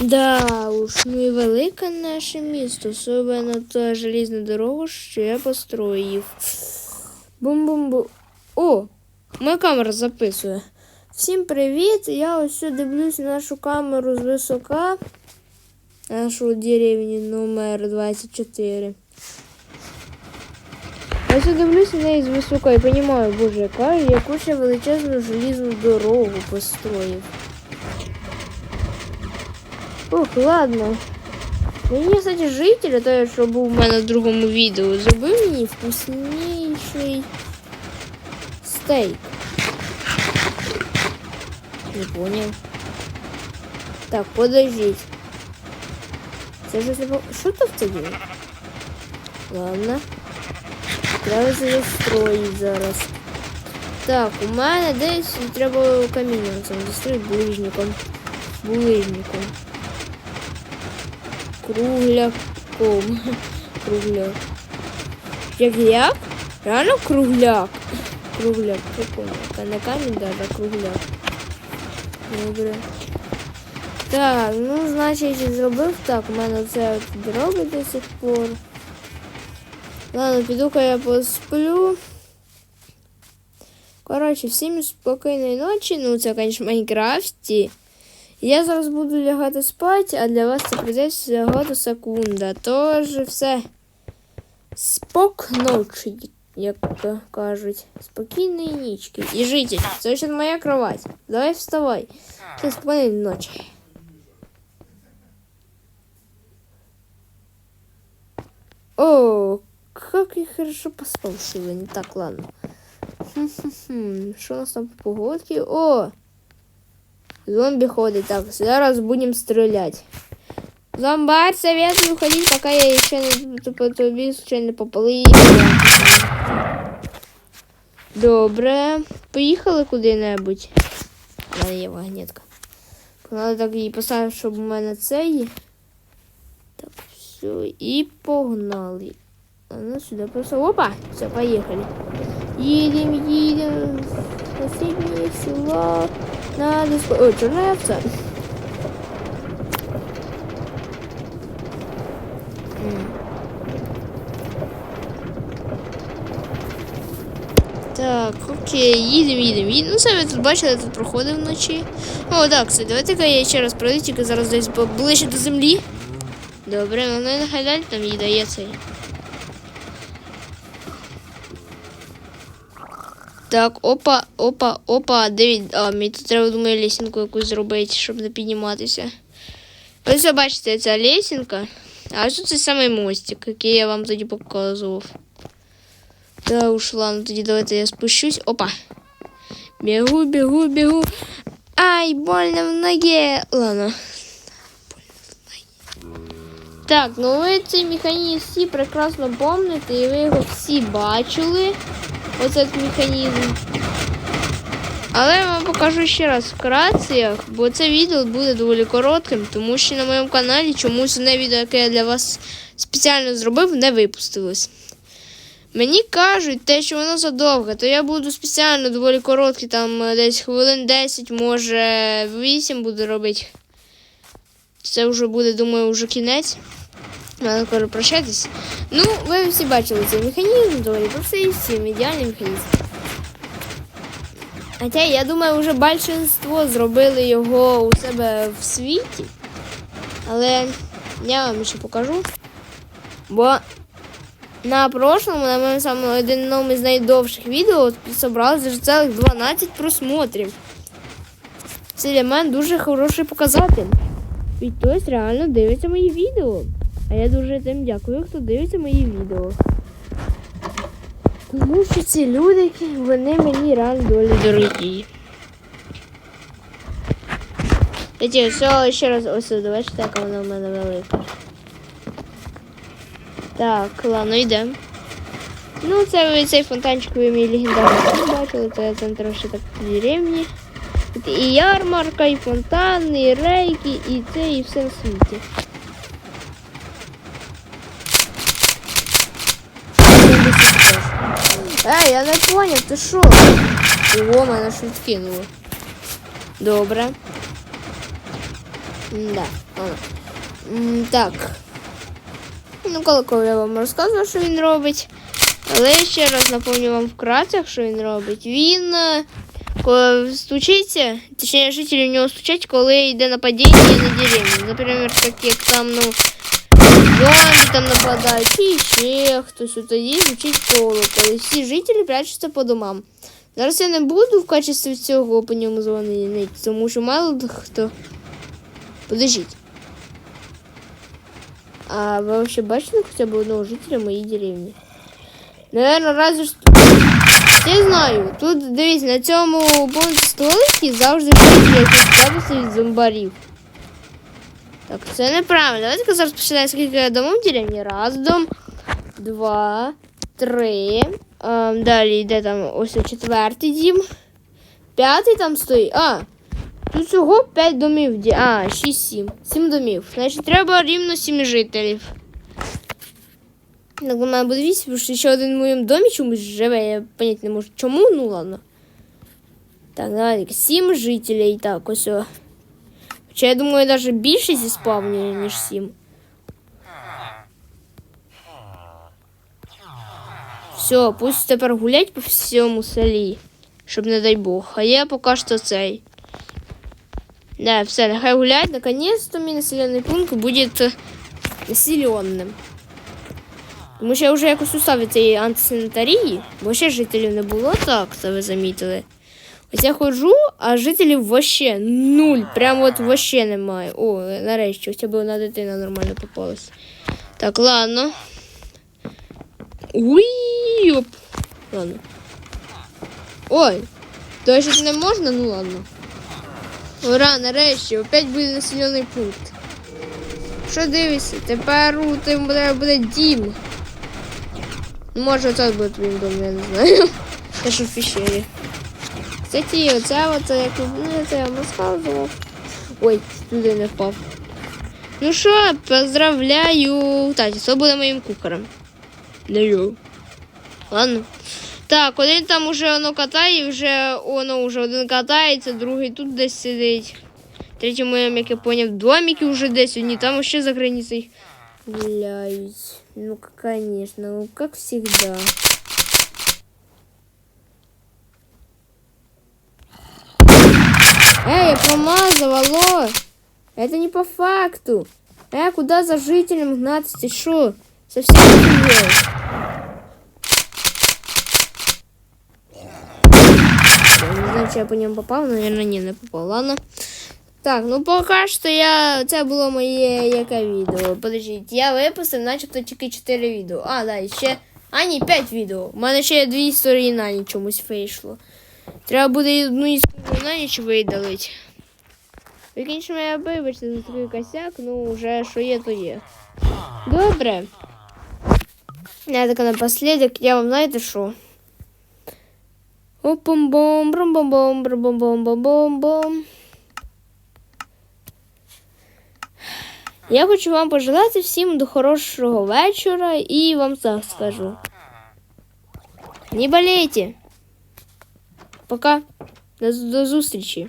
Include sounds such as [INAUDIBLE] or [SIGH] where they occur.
Да уж, ну і велике наше місто, особливо та желізна дорога, що я построїв. Бум-бум-бум. О, моя камера записує. Всім привіт! Я ось дивлюсь нашу камеру з висока. Нашу деревню номер 24. Я все дивлюсь на неї з висока і розумію, боже, яку ще величезну желізну дорогу построїв. Ох, ладно. Мені, кстати, житель, той, що був у мене в другому відео, зробив мені вкусніший стейк. Не понял. Так, подождіть. Це ж по- Що то в це? Ладно. Треба застроїть зараз. Так, у мене десь треба камінням цим застроїть булыжником. Кругляком. Кругляк. Як як? Реально кругляк? Кругляк, прикольно. Не камінь даже, а кругляк. Добре. Так, ну, значить, зробив так. У мене це от робить до сих пор. Ладно, піду-ка я посплю. Коротше, всім спокійної ночі. Ну, це, звісно, Майнкрафті. Я зараз буду лягати спати, а для вас це прийдеться лягати секунда. Тож все. Спок ночі, як кажуть. Спокійної нічки. І житель, це ще моя кровать. Давай вставай. Це спокійної ночі. О, как я хорошо поспал сегодня. Так, ладно. Что у нас там по погодке? О! Зомби ходит. Так, зараз будем стрелять. Зомбарь, советую уходить, пока я еще не по тобі случайно попали. Добре. Поїхали куди-небудь. У мене є вагнетка. Надо так її поставити, щоб у мене це є. Так, все. І погнали. Она сюда просто... Опа! Все, поехали. Едем, едем. Соседнее село. Надо... ск- Ой, черная овца. Так, окей, їдемо, їдемо, їдемо. Ну, самі тут бачили, я тут проходив вночі. О, так, кстати, давайте-ка я ще раз пройду, тільки зараз десь ближче до землі. Добре, ну нехай далі там цей. Так, опа, опа, опа, дивіться, а, мені тут треба, думаю, лесінку якусь зробити, щоб не підніматися. Ви бачите, ця лесінка. А ось цей самий мостик, який я вам тоді показував. Та уж, ладно, тоді давайте я спущусь. Опа. Бігу, бігу, бігу. Ай, больно в ноге. Ладно. Так, ну ви цей механізм всі прекрасно помните, і ви його всі бачили. Оцей механізм. Але я вам покажу ще раз вкратце, бо це відео буде доволі коротким, тому що на моєму каналі чомусь одне відео, яке я для вас спеціально зробив, не випустилось. Мені кажуть, те, що воно задовге, то я буду спеціально доволі короткий, там е, десь хвилин 10, може 8 буду робити. Це вже буде, думаю, вже кінець. Надо скоро прощатись. Ну, ви всі бачили цей механізм, доволі простий, всім ідеальний механізм. Хоча, я думаю, вже більшинство зробили його у себе в світі. Але я вам ще покажу. Бо на прошлому, на моєму самому одному із найдовших відео зібралося вже цілих 12 просмотрів. Це для мене дуже хороший показатель. Хтось реально дивиться мої відео. А я дуже тим дякую, хто дивиться мої відео. Тому що ці люди, вони мені реально доволі дорогі. Тоді, все, ще раз ось бачите, яка вона в мене велика. Так, ладно, йдемо. Ну, це цей фонтанчик ви мій легендарний бачили, це центр ще так деревні. І ярмарка, і фонтан, і рейки, і це, і все на світі. Ей, я не поняв, ти що? О, мене щось кинуло. Добре. Да, ладно. М, Так. Ну, колокол я вам розказував, що він робить. Але ще раз напомню вам вкратце, що він робить. Він е, коли стучиться, точніше, жителі в нього стучать, коли йде нападіння на деревню. Наприклад, так як там, ну, зомбі там нападають, чи ще хтось от тоді звучить колокол. І всі жителі прячуться по домам. Зараз я не буду в качестві цього по ньому дзвонити, тому що мало хто. Подождіть. А ви вообще бачили хоча б одного жителя моєї деревні? Наверно, разве ж. Я знаю. Тут дивіться, на цьому повністю столиці завжди жителі які ставляться від зомбарів. Так, це неправильно. Давайте зараз починаємо, скільки домов в деревні. Раз дом, два, три. Ем, далі йде там ось четвертий дім. П'ятий там стоїть. А, Тут всього 5 домів. А, 6-7. 7 домів. Значить, треба рівно 7 жителів. Так, у мене буде 8, тому що ще один в моєму домі чомусь живе, я понять не можу. Чому? Ну ладно. Так, давайте. 7 жителей. Так, ось. о. Хоча я думаю, навіть більше зі спавнює, ніж 7. Все, пусть тепер гулять по всьому селі. Щоб не дай Бог. А я поки що цей. Да, все, нехай гуляють. Наконец-то мій населений пункт буде населенним. Тому що я вже якось устав від цієї антисанітарії, бо ще жителів не було так, це ви замітили. Ось я ходжу, А жителів вообще нуль. Прям от вообще немає. О, нарешті, хоча б одна дитина нормально попалась. Так, ладно. Уй. Ладно. Ой, то що не можна? Ну ладно. Ура, нарешті, опять буде населений пункт. Що дивишся? Тепер у тебе буде дім. Ну, може, це буде твоїм домом, я не знаю. [LAUGHS] Те, що в пещері. Кстати, оце оце, як ну, це я вам розказував. Ой, туди не впав. Ну що, поздравляю. Так, це буде моїм кухарем. Даю. Ладно. Так, один там уже воно катає, вже воно вже один катається, другий тут десь сидить. Третій моєму, як я поняв, домики вже десь, одні там ще за границею гуляють. Ну, конечно, ну как всегда. Эй, я промазал, алло! Это не по факту. Э, куда за жителем гнаться? Ты шо? Совсем офигел? Я не знаю, чи я по ньому попав, наверное, не, не попав. Ладно. Так, ну поки що я. Це було моє яке відео. Подождіть, я випустив начебто тільки 4 відео. А, да, і ще. А, ні, 5 відео. У мене ще є дві історії на ніч чомусь вийшло. Треба буде одну історію на ніч видалити. Виключно я вибачте за такий косяк, ну вже що є, то є. Добре. Я така напоследок, я вам знаєте що? опом бом бром бом бом бром бом бом бом бом бом Я хочу вам пожелати всім до хорошого вечора і вам так скажу. Не болейте. Пока. До, до зустрічі.